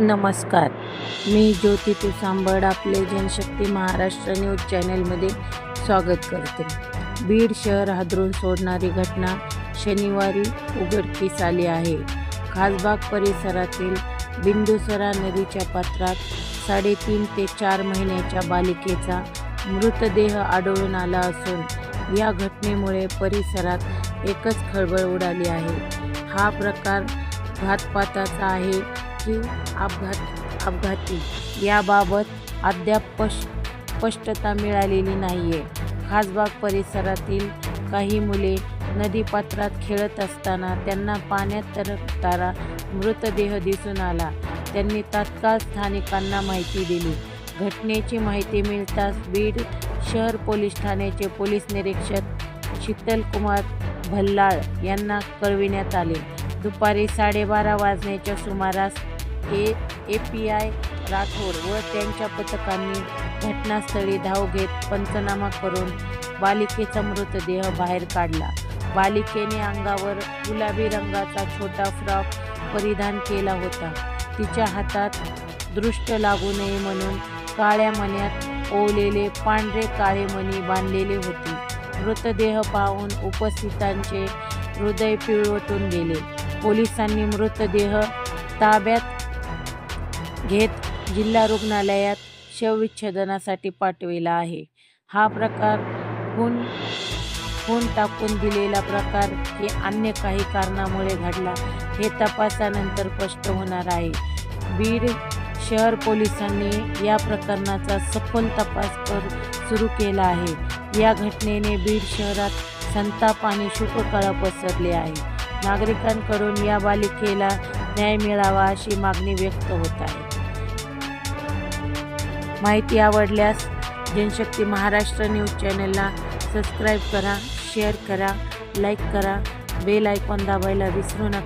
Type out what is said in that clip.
नमस्कार. मी ज्योती तुसांबड आपले जनशक्ती महाराष्ट्र न्यूज चॅनलमध्ये स्वागत करते. बीड शहर हादरून सोडणारी घटना शनिवारी उघडकीस आली आहे. खासबाग परिसरातील बिंदुसरा नदीच्या पात्रात साडेतीन ते चार महिन्याच्या बालिकेचा मृतदेह आढळून आला असून या घटनेमुळे परिसरात एकच खळबळ उडाली आहे. हा प्रकार घातपाताचा आहे. की अपघात अपघाती. याबाबत अद्याप पश स्पष्टता मिळालेली नाही आहे खासबाग परिसरातील काही मुले नदीपात्रात खेळत असताना त्यांना पाण्यात तरतारा मृतदेह दिसून आला. त्यांनी तात्काळ स्थानिकांना माहिती दिली. घटनेची माहिती मिळताच बीड शहर पोलीस ठाण्याचे पोलीस निरीक्षक शीतलकुमार भल्लाळ यांना कळविण्यात आले. दुपारी साडेबारा वाजण्याच्या सुमारास A A P I Rathod व त्यांच्या पथकांनी घटनास्थळी धाव घेत पंचनामा करून बालिकेचा मृतदेह बाहेर काढला. बालिकेने अंगावर गुलाबी रंगाचा छोटा फ्रॉक परिधान केला होता. तिच्या हातात दृष्ट लागू नये म्हणून काळ्या मण्यात ओवलेले पांढरे काळे मणी बांधलेले होते. मृतदेह पाहून उपस्थितांचे हृदय पिळवटून गेले. पोलिसांनी मृतदेह ताब्यात घेत जिल्हा रुग्णालयात शवविच्छेदनासाठी पाठविला आहे. हा प्रकार खून खून टाकून दिलेला प्रकार की अन्य काही कारणामुळे घडला. हे तपासानंतर स्पष्ट होणार आहे. बीड शहर पोलिसांनी या प्रकरणाचा सखोल तपास कर सुरू केला आहे. या घटनेने बीड शहरात संताप आणि शोककळा पसरली आहे. नागरिकांकडून या बालिकेला न्याय मिळावा अशी मागणी व्यक्त होत आहे. माहिती आवडल्यास जनशक्ती महाराष्ट्र न्यूज चॅनलला सबस्क्राईब करा शेअर करा लाईक करा बेल आयकॉन दाबायला विसरू नका.